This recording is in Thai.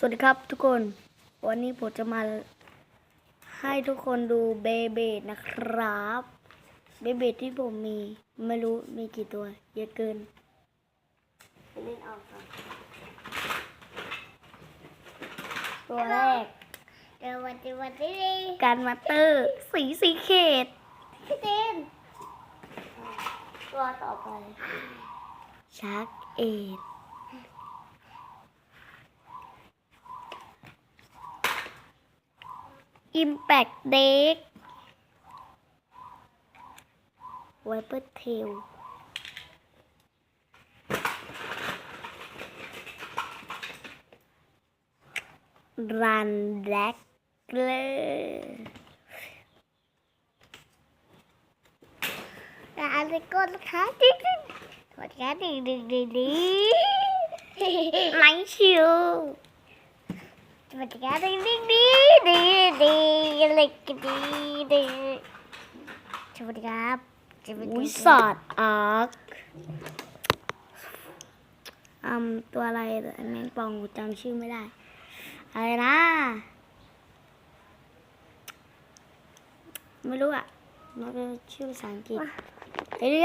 สวัสดีครับทุกคน วันนี้ผมจะมาให้ทุกคนดูเบเบดนะครับ เบเบดที่ผมมีไม่รู้มีกี่ตัว เยอะเกินไปเล่นเอาครับตัวแรกเดี๋ยววันที่วันที่การมาเตอร์สีสีเขตพี่เต้นตัวต่อไปชาร์กเอ็ด อิมแพกเด็กไวเปอร์เทลรันแบล็กเลอร์การไปกดนะคะดิ้งดิ้งกดค่ดิ้งดิ้งดิ้งดิ้งไลท์ชิวกดค่ะดิ้งดิ้งดิ้งดิ้ง ดิ้งเล็กดิ้งดิ้งสวัสดีครับสวัสดีวิคสรับอดอาร์คอืมตัวอะไรแมงป่องกูจำชื่อไม่ได้ อะไรนะ ไม่รู้อะมันเป็นชื่อภาษาอังกฤษ